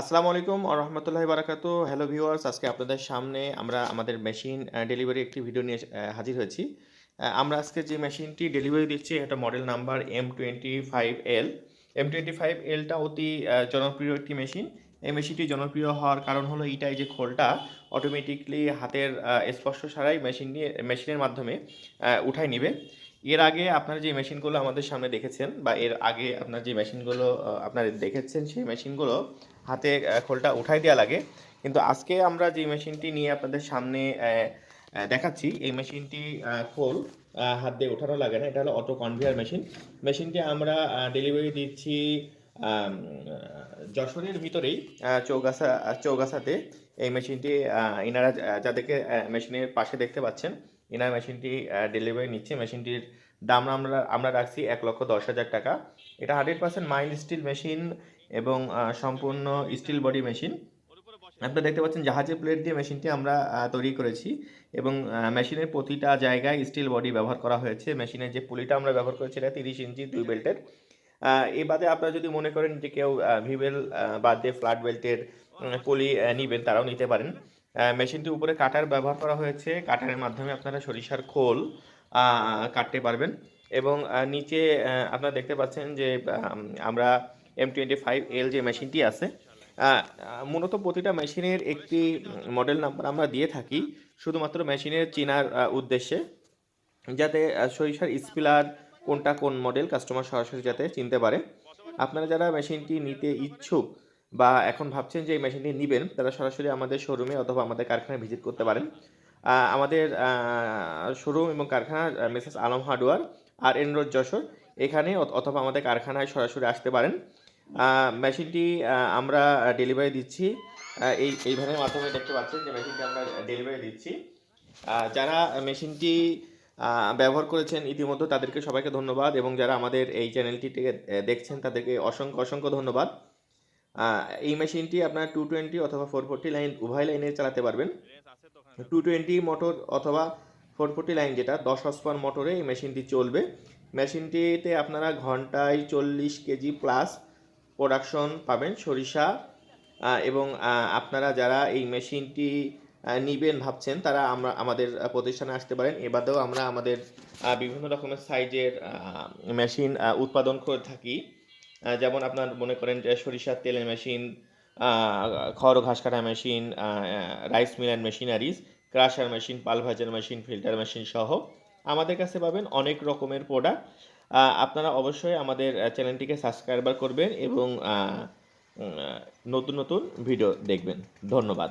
আসসালামু আলাইকুম রহমতুল্লাহি বারাকাতু। হ্যালো ভিউয়ার্স আজকে আপনাদের সামনে আমরা আমাদের মেশিন ডেলিভারি একটি ভিডিও নিয়ে হাজির হয়েছি। আমরা আজকে যে মেশিনটি ডেলিভারি দিচ্ছি, এটা model number M twenty five L M twenty five এলটা অতি জনপ্রিয় একটি মেশিন এই মেশিনটি জনপ্রিয় হওয়ার কারণ হলো এইটাই যে খোলটা অটোমেটিকলি হাতের স্পর্শ ছাড়াই মেশিন নিয়ে মেশিনের মাধ্যমে উঠাই নিবে। এর আগে আপনারা যে মেশিনগুলো আমাদের সামনে দেখেছেন বা এর আগে আপনার যে মেশিনগুলো আপনারা দেখেছেন, সেই মেশিনগুলো হাতে খোলটা উঠাই দেওয়া লাগে। কিন্তু আজকে আমরা যে মেশিনটি নিয়ে আপনাদের সামনে দেখাচ্ছি, এই মেশিনটি খোল হাত দিয়ে ওঠানো লাগে না। এটা হলো অটো কনভেয়ার মেশিন মেশিনটি আমরা ডেলিভারি দিচ্ছি যশোরের ভিতরেই চৌগাছা, চৌগাছাতে। এই মেশিনটি ইনারা যাদেরকে মেশিনের পাশে দেখতে পাচ্ছেন ইনার মেশিনটি ডেলিভারি নিচ্ছে। মেশিনটির দাম আমরা আমরা রাখছি এক লক্ষ দশ হাজার টাকা। এটা hundred percent mild steel machine এবং সম্পূর্ণ স্টিল বডি মেশিন আপনারা দেখতে পাচ্ছেন জাহাজের প্লেট দিয়ে মেশিনটি আমরা তৈরি করেছি এবং মেশিনের প্রতিটা জায়গায় স্টিল বডি ব্যবহার করা হয়েছে। মেশিনের যে পুলিটা আমরা ব্যবহার করেছি এটা তিরিশ ইঞ্চি, দুই বেল্টের এ বাদে আপনারা যদি মনে করেন যে কেউ ভিবেল বাদ দিয়ে ফ্ল্যাট বেল্টের পুলি নেবেন, তারাও নিতে পারেন। মেশিনটির উপরে কাটার ব্যবহার করা হয়েছে। কাটারের মাধ্যমে আপনারা সরিষার খোল কাটতে পারবেন এবং নিচে আপনারা দেখতে পাচ্ছেন যে আমরা এম টোয়েন্টি ফাইভ এল যে মেশিনটি আছে মূলত প্রতিটা মেশিনের একটি মডেল নাম্বার আমরা দিয়ে থাকি, শুধুমাত্র মেশিনের চেনার উদ্দেশ্যে। যাতে সরিষার স্পিলার কোনটা কোন মডেল কাস্টমার সরাসরি যাতে চিনতে পারে। আপনারা যারা মেশিনটি নিতে ইচ্ছুক বা এখন ভাবছেন যে এই মেশিনটি নেবেন, তারা সরাসরি আমাদের শোরুমে অথবা আমাদের কারখানায় ভিজিট করতে পারেন। আমাদের শোরুম এবং কারখানা messrs Alam hardware R N road Jessore এখানে অথ- অথবা আমাদের কারখানায় সরাসরি আসতে পারেন। মেশিনটি আমরা ডেলিভারি দিচ্ছি। এই এই ভ্যানের মাধ্যমে দেখতে পাচ্ছেন যে মেশিনটি আমরা ডেলিভারি দিচ্ছি। যারা মেশিনটি ব্যবহার করেছেন ইতিমধ্যে তাদেরকে সবাইকে ধন্যবাদ এবং যারা আমাদের এই চ্যানেলটিকে দেখছেন তাদেরকে অসংখ্য অসংখ্য ধন্যবাদ। এই মেশিনটি আপনার টু টোয়েন্টি অথবা ফোর ফোরটি লাইন উভয় লাইনে চালাতে পারবেন। টু টোয়েন্টি মোটর অথবা ফোর ফোরটি লাইন যেটা দশ হসপার মোটরে এই মেশিনটি চলবে। মেশিনটিতে আপনারা ঘন্টায় চল্লিশ কেজি প্লাস প্রোডাকশন পাবেন সরিষা। এবং আপনারা যারা এই মেশিনটি নিবেন ভাবছেন তারা আমরা আমাদের প্রতিষ্ঠানে আসতে পারেন। এবারেও আমরা আমাদের বিভিন্ন রকমের সাইজের মেশিন উৎপাদন করে থাকি। যেমন আপনার মনে করেন যে সরিষার তেলের মেশিন খড় ঘাস কাটা machine rice mill and machineries crusher machine পাল ভাজার মেশিন ফিল্টার মেশিন সহ আমাদের কাছে পাবেন অনেক রকমের প্রোডাক্ট আপনারা অবশ্যই আমাদের চ্যানেলটিকে সাবস্ক্রাইবার করবেন এবং নতুন নতুন ভিডিও দেখবেন। ধন্যবাদ।